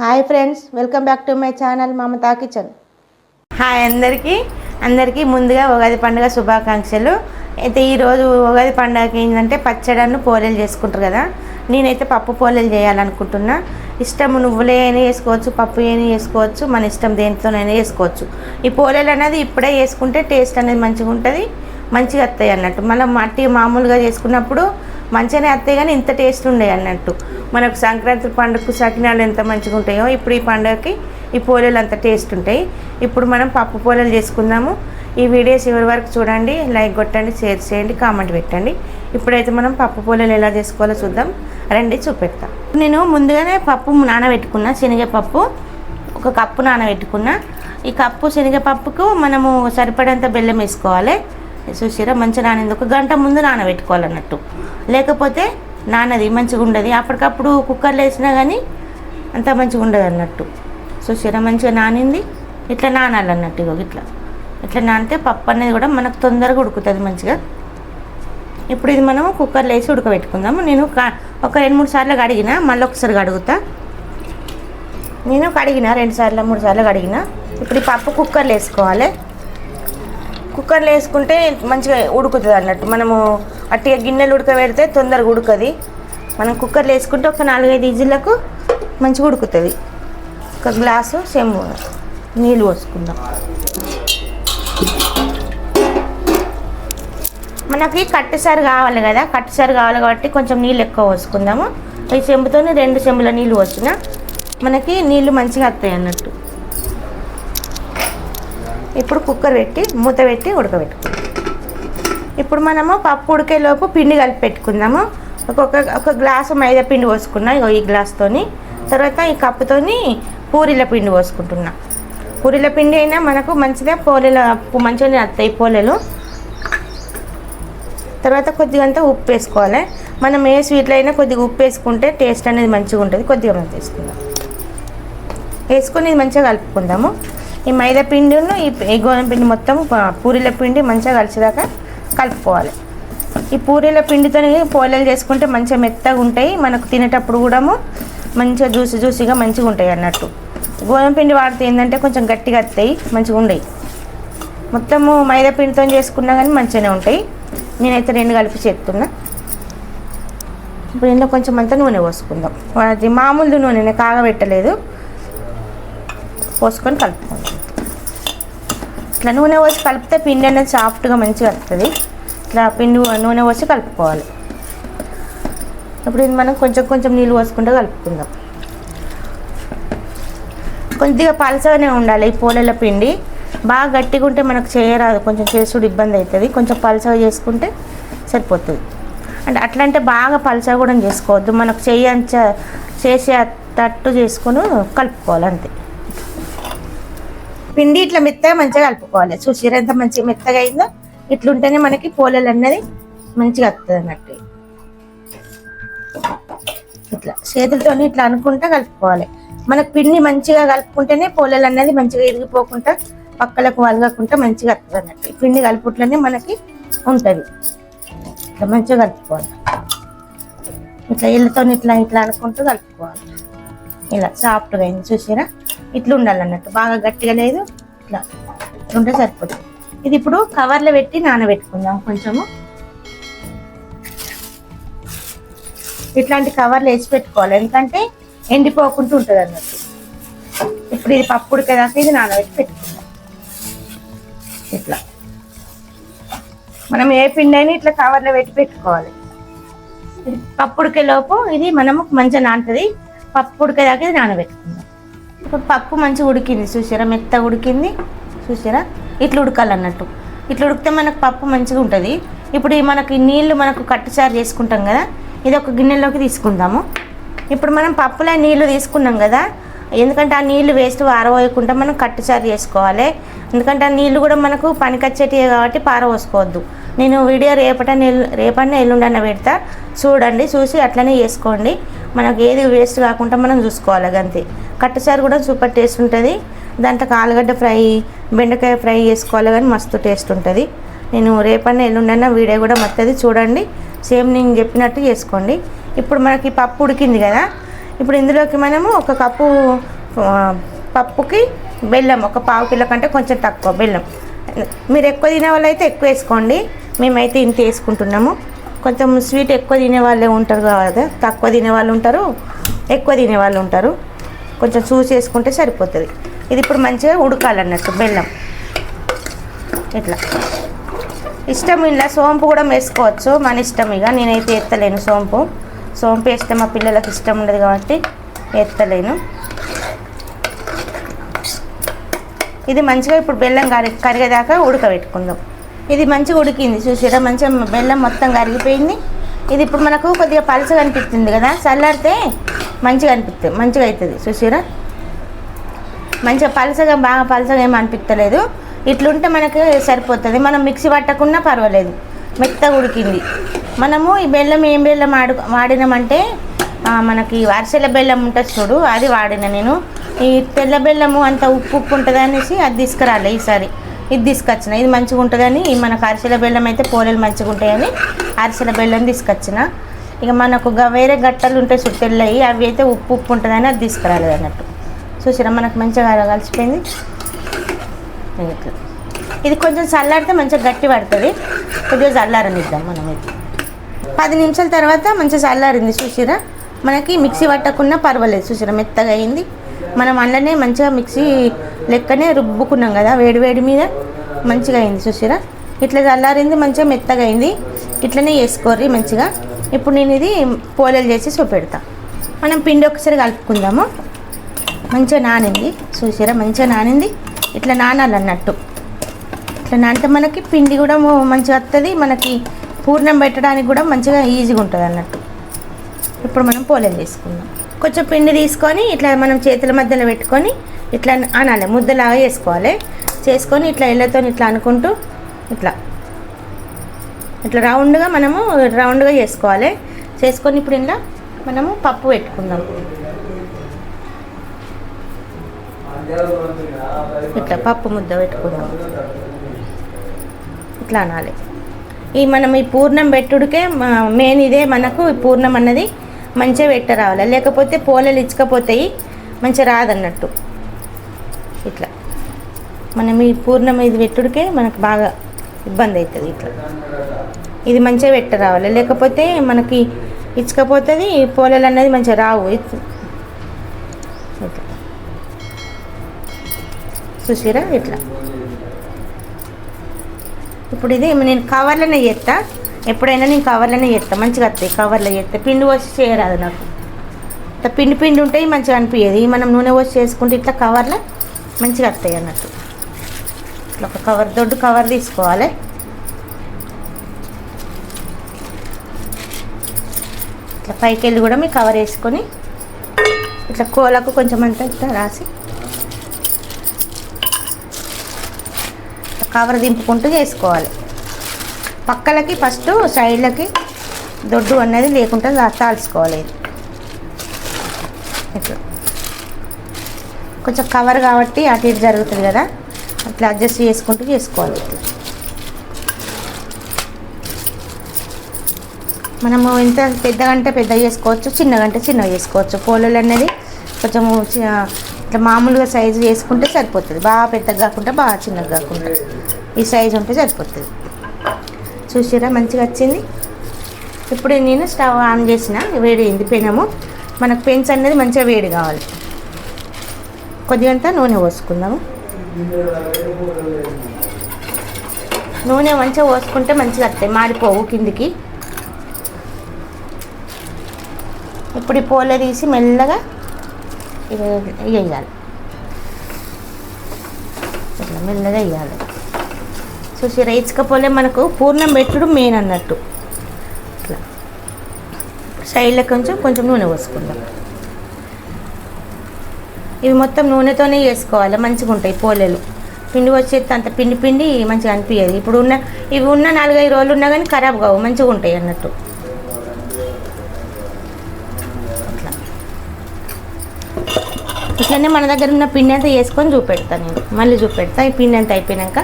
Hi friends welcome back to my channel Mamata kitchen. Hi అందరికీ. అందరికీ ముందుగా ఉగాది పండుగ శుభాకాంక్షలు. అయితే ఈరోజు ఉగాది పండుగకి ఏంటంటే పచ్చడను పోలేలు చేసుకుంటారు కదా. నేనైతే పప్పు పోలేలు చేయాలనుకుంటున్నా. ఇష్టం నువ్వులే అయినా వేసుకోవచ్చు పప్పు అయినా వేసుకోవచ్చు మన ఇష్టం దేనితోనైనా వేసుకోవచ్చు ఈ పోలేలు అనేది ఇప్పుడే వేసుకుంటే టేస్ట్ అనేది మంచిగా ఉంటుంది మంచిగా వస్తాయి అన్నట్టు. మళ్ళీ మట్టి మామూలుగా చేసుకున్నప్పుడు మంచిగానే వస్తాయి కానీ ఇంత టేస్ట్ ఉండే అన్నట్టు. మనకు సంక్రాంతి పండుగకు సకినాలు ఎంత మంచిగా ఉంటాయో ఇప్పుడు ఈ పండుగకి ఈ పోలేలు అంత టేస్ట్ ఉంటాయి. ఇప్పుడు మనం పప్పు పోలేలు చేసుకుందాము. ఈ వీడియో చివరి వరకు చూడండి లైక్ కొట్టండి షేర్ చేయండి కామెంట్ పెట్టండి. ఇప్పుడైతే మనం పప్పు పోలేలు ఎలా చేసుకోవాలో చూద్దాం. రండి చూపెడతా. నేను ముందుగానే పప్పు నానబెట్టుకున్నా శనగపప్పు ఒక కప్పు నానబెట్టుకున్నా. ఈ కప్పు శనగపప్పుకు మనము సరిపడేంత బెల్లం వేసుకోవాలి. చూసిరా మంచిగా నానింది. ఒక గంట ముందు నానబెట్టుకోవాలన్నట్టు. లేకపోతే నానది మంచిగా ఉండదు అప్పటికప్పుడు కుక్కర్లో వేసినా కానీ అంత మంచిగా ఉండదు అన్నట్టు చూసిరా మంచిగా నానింది. ఇట్లా నానాలన్నట్టు ఇగో ఇట్లా ఇట్లా నానితే పప్పు అనేది కూడా మనకు తొందరగా ఉడుకుతుంది మంచిగా. ఇప్పుడు ఇది మనం కుక్కర్లో వేసి ఉడకబెట్టుకుందాము. నేను కా- ఒక రెండు మూడు సార్లు కడిగిన మళ్ళీ ఒకసారి కడుగుతా. నేను కడిగిన రెండు సార్లు మూడు సార్లు కడిగిన. ఇప్పుడు ఈ పప్పు కుక్కర్లో వేసుకోవాలి. కుక్కర్లో వేసుకుంటే మంచిగా ఉడుకుతుంది అన్నట్టు. మనము అట్టిగా గిన్నెలు ఉడకబెడితే తొందరగా ఉడకది. మనం కుక్కర్లో వేసుకుంటే ఒక నాలుగైదు ఇజిల్లకు మంచిగా ఉడుకుతుంది. ఒక గ్లాసు సెమ్ము నీళ్ళు పోసుకుందాం. మనకి కట్టెసారి కావాలి కదా కట్టెసారి కావాలి కాబట్టి కొంచెం నీళ్ళు ఎక్కువ పోసుకుందాము. ఈ చెంబుతోనే రెండు చెంబుల నీళ్ళు పోసిన. మనకి నీళ్ళు మంచిగా వస్తాయి అన్నట్టు. ఇప్పుడు కుక్కర్ పెట్టి మూత పెట్టి ఉడకబెట్టుకుందాం ఇప్పుడు మనము పప్పు ఉడికేలోపు పిండి కలిపి పెట్టుకుందాము. ఒక్కొక్క ఒక గ్లాసు మైదా పిండి పోసుకున్నా ఇగో ఈ గ్లాస్తోని. తర్వాత ఈ కప్పుతోని పూరీల పిండి పోసుకుంటున్నా. పూరీల పిండి అయినా మనకు మంచిగా పోలేల మంచిగానే వస్తాయి పోలేలు. తర్వాత కొద్దిగా అంతా ఉప్పు వేసుకోవాలి. మనం ఏ స్వీట్లో అయినా కొద్దిగా ఉప్పు వేసుకుంటే టేస్ట్ అనేది మంచిగా ఉంటుంది. కొద్దిగా మనం వేసుకుందాం. వేసుకొని ఇది మంచిగా కలుపుకుందాము. ఈ మైదా పిండిను ఈ గోధుమ పిండి మొత్తం పూరీల పిండి మంచిగా కలిసేదాకా కలుపుకోవాలి. ఈ పూరీల పిండితో పోలేలు చేసుకుంటే మంచిగా మెత్తగా ఉంటాయి. మనకు తినేటప్పుడు కూడా మంచిగా జ్యూసి జ్యూసీగా మంచిగా ఉంటాయి అన్నట్టు. గోధుమ పిండి వాడితే ఏంటంటే కొంచెం గట్టిగా వస్తాయి మంచిగా ఉండయి. మొత్తము మైదా పిండితో చేసుకున్నా కానీ మంచిగానే ఉంటాయి. నేనైతే రెండు కలిపి చేస్తున్నా. ఇప్పుడు ఇందులో కొంచెం అంతా నూనె పోసుకుందాం. అది మామూలు నూనె కాగబెట్టలేదు. పోసుకొని కలుపుకోండి ఇట్లా నూనె పోసి కలిపితే పిండి అనేది సాఫ్ట్గా మంచిగా వస్తుంది ఇట్లా పిండి నూనె పోసి కలుపుకోవాలి. ఇప్పుడు ఇది మనం కొంచెం కొంచెం నీళ్ళు పోసుకుంటూ కలుపుకుందాం. కొద్దిగా పలసగానే ఉండాలి ఈ పూలల పిండి. బాగా గట్టిగా ఉంటే మనకు చేయరాదు. కొంచెం చేసుడు ఇబ్బంది అవుతుంది కొంచెం పలసగా చేసుకుంటే సరిపోతుంది. అంటే అట్లా అంటే బాగా పలసగా కూడా చేసుకోవద్దు. మనకు చేయ చేసే తట్టు చేసుకొని కలుపుకోవాలి అంతే. పిండి ఇట్లా మెత్తగా మంచిగా కలుపుకోవాలి. చూసిరా ఎంత మంచిగా మెత్తగా అయిందో ఇట్లుంటేనే మనకి పోలేలు అన్నది మంచిగా వస్తుంది అన్నట్టు. ఇట్లా చేతులతో ఇట్లా అనుకుంటా కలుపుకోవాలి. మనకు పిండి మంచిగా కలుపుకుంటేనే పోలేలు అన్నది మంచిగా ఇరిగిపోకుండా పక్కలకు వలగకుండా మంచిగా వస్తుంది అన్నట్టు. పిండి కలుపుట్లోనే మనకి ఉంటుంది. ఇట్లా మంచిగా కలుపుకోవాలి. ఇట్లా ఇళ్ళతో ఇట్లా ఇట్లా అనుకుంటూ కలుపుకోవాలి. ఇలా సాఫ్ట్గా అయింది చూసారా? ఇట్లా ఉండాలన్నట్టు బాగా గట్టిగా లేదు. ఇట్లా ఉంటే సరిపోతుంది ఇది ఇప్పుడు కవర్లో పెట్టి నానబెట్టుకుందాం కొంచెము. ఇట్లాంటి కవర్లు వేసి పెట్టుకోవాలి. ఎందుకంటే ఎండిపోకుండా ఉంటుంది అన్నట్టు ఇప్పుడు ఇది పప్పు ఉడికేదాకా ఇది నానబెట్టి పెట్టుకుందాం. ఇట్లా. మనం ఏ పిండి అయినా ఇట్లా కవర్లో పెట్టి పెట్టుకోవాలి. ఇది పప్పు ఉడికేలోపు ఇది మనము మంచిగా నానుతుంది పప్పు ఉడికేదాకా ఇది నానబెట్టుకుందాం. ఇప్పుడు పప్పు మంచిగా ఉడికింది చూసారా? మెత్త ఉడికింది చూసారా? ఇట్లా ఉడకాలన్నట్టు. ఇట్లా ఉడికితే మనకు పప్పు మంచిగా ఉంటుంది. ఇప్పుడు మనకి నీళ్ళు మనకు కట్టుచారు చేసుకుంటాం కదా ఇది ఒక గిన్నెలోకి తీసుకుందాము. ఇప్పుడు మనం పప్పులో నీళ్ళు తీసుకున్నాం కదా ఎందుకంటే ఆ నీళ్ళు వేస్ట్ ఆరబోయకుండా మనం కట్టుచారు చేసుకోవాలి. ఎందుకంటే ఆ నీళ్ళు కూడా మనకు పనికొచ్చేటివి కాబట్టి పారబోసుకోవద్దు. నేను వీడియో రేపటనే రేపన్న ఎల్లుండన్న పెడతా. చూడండి చూసి అట్లనే చేసుకోండి. మనకు ఏది వేస్ట్ కాకుండా మనం చూసుకోవాలి అంతే కట్టచారు కూడా సూపర్ టేస్ట్ ఉంటుంది. దాంట్లో ఆలుగడ్డ ఫ్రై బెండకాయ ఫ్రై చేసుకోవాలి కానీ మస్తు టేస్ట్ ఉంటుంది. నేను రేపన్న ఎల్లుండన్న వీడియో కూడా మొత్తది చూడండి. సేమ్ నేను చెప్పినట్టు చేసుకోండి. ఇప్పుడు మనకి పప్పు ఉడికింది కదా. ఇప్పుడు ఇందులోకి మనము ఒక కప్పు పప్పుకి బెల్లం ఒక పావు కిలో కంటే కొంచెం తక్కువ బెల్లం. మీరు ఎక్కువ తినే వాళ్ళు అయితే ఎక్కువ వేసుకోండి. మేమైతే ఇంత వేసుకుంటున్నాము. కొంచెం స్వీట్ ఎక్కువ తినే వాళ్ళే ఉంటారు కదా తక్కువ తినే వాళ్ళు ఉంటారు ఎక్కువ తినే వాళ్ళు ఉంటారు. కొంచెం చూసి వేసుకుంటే సరిపోతుంది. ఇది ఇప్పుడు మంచిగా ఉడకాలన్నట్టు బెల్లం. ఇట్లా. ఇష్టం ఇలా సోంపు కూడా వేసుకోవచ్చు మన ఇష్టం ఇక. నేనైతే ఎత్తలేను సోంపు. సోంపు వేస్తే మా పిల్లలకు ఇష్టం ఉండదు కాబట్టి ఎత్తలేను. ఇది మంచిగా ఇప్పుడు బెల్లం కరి కరిగేదాకా ఉడకబెట్టుకుందాం. ఇది మంచిగా ఉడికింది చూసారా? మంచిగా బెల్లం మొత్తం కరిగిపోయింది. ఇది ఇప్పుడు మనకు కొద్దిగా పలసగా అనిపిస్తుంది కదా? చల్లారితే మంచిగా అనిపిస్తుంది మంచిగా అవుతుంది చూసారా? మంచిగా పలసగా బాగా పలసగా ఏమి అనిపించలేదు ఇట్లుంటే మనకు సరిపోతుంది. మనం మిక్సీ పట్టకున్నా పర్వాలేదు. మెత్తగా ఉడికింది. మనము ఈ బెల్లం ఏం బెల్లం ఆడు వాడినామంటే మనకి అరిసెల బెల్లం ఉంటుంది చూడు అది వాడిన నేను. ఈ తెల్ల బెల్లము అంత ఉప్పు ఉప్పు ఉంటుంది అనేసి అది తీసుకురాలే ఈసారి. ఇది తీసుకొచ్చిన. ఇది మంచిగా ఉంటుందని మనకు అరిసెల బెల్లం అయితే పోలేలు మంచిగా ఉంటాయని అరిసెల బెల్లం తీసుకొచ్చిన. ఇక మనకు వేరే గట్టలు ఉంటాయి సుట్టెళ్ళయి అవి అయితే ఉప్పు ఉప్పు ఉంటుందని అది తీసుకురాలేదు అన్నట్టు. చూసారా మనకు మంచిగా కలిసిపోయింది. ఇట్లా ఇది కొంచెం చల్లారితే మంచిగా గట్టి పడుతుంది. కొద్దిగా చల్లారనిద్దాం మనం ఇది. పది నిమిషాల తర్వాత మంచిగా చల్లారింది చూసిరా? మనకి మిక్సీ పట్టకున్నా పర్వాలేదు చూసిరా? మెత్తగా అయింది. మనం అందులోనే మంచిగా మిక్సీ లెక్కనే రుబ్బుకున్నాం కదా వేడి వేడి మీద. మంచిగా అయింది చూసిరా? ఇట్లా చల్లారింది మంచిగా మెత్తగా అయింది. ఇట్లనే వేసుకోర్రి మంచిగా. ఇప్పుడు నేను ఇది పోలేలు చేసి చూపెడతా. మనం పిండి ఒకసారి కలుపుకుందాము. మంచిగా నానింది. చూసారా? మంచిగా నానింది. ఇట్లా నానాలన్నట్టు. ఇట్లా నానితే మనకి పిండి కూడా మంచిగా వస్తుంది మనకి పూర్ణం పెట్టడానికి కూడా మంచిగా ఈజీగా ఉంటుంది అన్నట్టు ఇప్పుడు మనం పోలేలు చేసుకుందాం. కొంచెం పిండి తీసుకొని ఇట్లా మనం చేతుల మధ్యలో పెట్టుకొని ఇట్లా అనాలి ముద్దలాగా చేసుకోవాలి. చేసుకొని ఇట్లా ఇళ్ళతో ఇట్లా అనుకుంటూ ఇట్లా. ఇట్లా రౌండ్గా మనము రౌండ్గా చేసుకోవాలి. చేసుకొని ఇప్పుడు ఇలా మనము పప్పు పెట్టుకుందాం. ఇట్లా పప్పు ముద్ద పెట్టుకుందాం. ఇట్లా అనాలి. ఈ మనం ఈ పూర్ణం పెట్టుడికే మెయిన్ ఇదే మనకు ఈ పూర్ణం అన్నది మంచిగా పెట్ట రావాలి? లేకపోతే పోలలు ఇచ్చకపోతాయి మంచిగా రాదన్నట్టు. ఇట్లా. మనం ఈ పూర్ణం ఇది పెట్టుడికే మనకు బాగా ఇబ్బంది అవుతుంది ఇట్లా. ఇది మంచిగా పెట్ట రావాలి? లేకపోతే మనకి ఇచ్చకపోతుంది పోలలు అన్నది మంచిగా రావు. ఇట్లా. చూసిరా? ఇట్లా. ఇప్పుడు ఇది నేను కవర్లోనే చేస్తాను ఎప్పుడైనా నేను కవర్లోనే చేస్తాను మంచిగా వస్తాయి కవర్లో చేస్తే. పిండి పోసి చేయరాదు నాకు. ఇట్లా పిండి పిండి ఉంటాయి మంచిగా అనిపించేది మనం నూనె పోసి చేసుకుంటే ఇట్లా కవర్లో మంచిగా వస్తాయి అన్నట్టు. ఇట్లా ఒక కవర్ దొడ్డు కవర్ తీసుకోవాలి. ఇట్లా పైకి వెళ్ళి కూడా మీ కవర్ వేసుకొని ఇట్లా కోలకు కొంచెం అంతా ఇట్లా రాసి కవర్ దింపుకుంటూ చేసుకోవాలి. పక్కలకి ఫస్ట్ సైడ్లకి దొడ్డు అనేది లేకుండా తా- తాల్చుకోవాలి. ఇట్లా. కొంచెం కవర్ కాబట్టి అటు ఇటు జరుగుతుంది కదా అట్లా అడ్జస్ట్ చేసుకుంటూ చేసుకోవాలి. ఇట్లా మనము ఎంత పెద్దగంటే పెద్దగా చేసుకోవచ్చు చిన్నగంటే చిన్నగా చేసుకోవచ్చు. పోలలు అనేది కొంచెం ఇట్లా మామూలుగా సైజు చేసుకుంటే సరిపోతుంది. బాగా పెద్దగా కాకుండా బాగా చిన్నగా కాకుండా. ఈ సైజు ఉంటే సరిపోతుంది. చూసారా? మంచిగా వచ్చింది. ఇప్పుడు నేను స్టవ్ ఆన్ చేసిన వేడి అయింది పెనము. మనకు పెన్స్ అనేది మంచిగా వేడి కావాలి. కొద్దిగంత నూనె పోసుకుందాము. నూనె మంచిగా పోసుకుంటే మంచిగా వస్తాయి మాడిపోవు కిందికి. ఇప్పుడు ఈ పోలే తీసి మెల్లగా వేయాలి. ఇట్లా మెల్లగా వేయాలి. చూసి రైచుకపోలే మనకు పూర్ణం పెట్టుడు మెయిన్ అన్నట్టు. ఇట్లా సైడ్లో కొంచెం కొంచెం నూనె పోసుకుందాం. ఇవి మొత్తం నూనెతోనే చేసుకోవాలి మంచిగా ఉంటాయి పోలేలు. పిండి వచ్చేది అంత పిండి పిండి మంచిగా అనిపించదు ఇప్పుడు ఉన్న ఇవి ఉన్న నాలుగైదు రోజులు ఉన్నా కానీ ఖరాబ్ కావు మంచిగా ఉంటాయి అన్నట్టు. అట్లా. ఇట్లనే మన దగ్గర ఉన్న పిండి అంతా వేసుకొని చూపెడతాను నేను. మళ్ళీ చూపెడతా ఈ పిండి అంతా అయిపోయినాక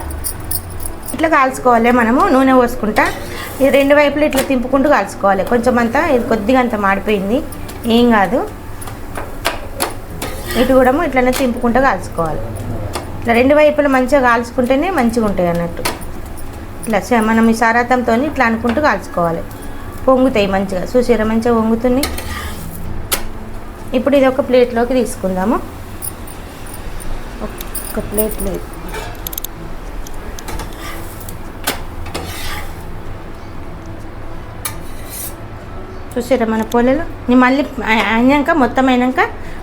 ఇట్లా కాల్చుకోవాలి మనము నూనె పోసుకుంటా. ఇది రెండు వైపులు ఇట్లా తింపుకుంటూ కాల్చుకోవాలి. కొంచెం అంతా ఇది కొద్దిగా అంత మాడిపోయింది. ఏం కాదు. ఇటు కూడా ఇట్లనే తింపుకుంటూ కాల్చుకోవాలి. ఇట్లా రెండు వైపులు మంచిగా కాల్చుకుంటేనే మంచిగా ఉంటాయి అన్నట్టు. ఇట్లా మనం ఈ సారాతంతో ఇట్లా అనుకుంటూ కాల్చుకోవాలి. పొంగుతాయి మంచిగా. చూసారా మంచిగా పొంగుతుంది ఇప్పుడు ఇది ఒక ప్లేట్లోకి తీసుకుందాము. ఒక ప్లేట్లో చూసారా మన పొలలు? నేను మళ్ళీ అయినాక మొత్తం అయినాక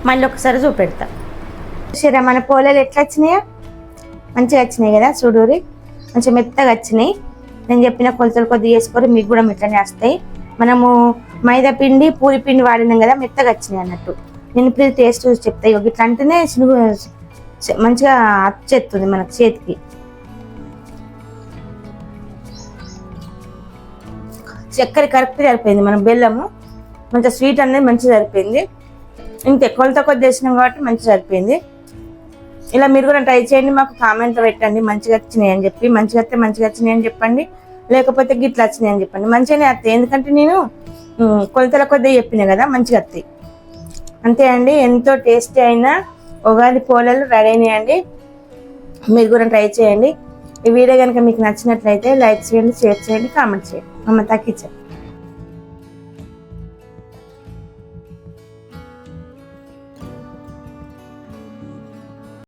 మళ్ళీ ఒకసారి చూపెడతా. చూసారా మన పొలలు ఎట్లా వచ్చినాయో మంచిగా వచ్చినాయి కదా చూడూరి? మంచిగా మెత్తగా వచ్చినాయి. నేను చెప్పిన కొలతలు కొద్దిగా వేసుకొని మీకు కూడా మెత్తనే వస్తాయి. మనము మైదా పిండి పూరి పిండి వాడినాం కదా మెత్తగా వచ్చినాయి అన్నట్టు. నేను ఇప్పుడు టేస్ట్ చూసి చెప్తాయి ఇట్లా అంటేనే మంచిగా అచ్చేస్తుంది మనకు చేతికి. చక్కెర కరెక్ట్ సరిపోయింది. మనం బెల్లము కొంచెం స్వీట్ అనేది మంచిగా సరిపోయింది. ఇంతే కొలత కొద్ది వేసినాం కాబట్టి మంచిగా సరిపోయింది. ఇలా మీరు కూడా ట్రై చేయండి మాకు కామెంట్లో పెట్టండి. మంచిగా వచ్చినాయి అని చెప్పి మంచిగా వస్తే మంచిగా వచ్చినాయి అని చెప్పండి. లేకపోతే గిట్లా వచ్చినాయి అని చెప్పండి. మంచిగానే వస్తాయి. ఎందుకంటే నేను కొలతల కొద్ది చెప్పిన కదా మంచిగా వస్తాయి. అంతే అండి. ఎంతో టేస్టీ అయిన ఉగాది పోలలు రెడీ అయినాయండి. మీరు కూడా ట్రై చేయండి. ఈ వీడియో కనుక మీకు నచ్చినట్లయితే లైక్ చేయండి షేర్ చేయండి కామెంట్ చేయండి. మమ్మల్ని తగ్గించండి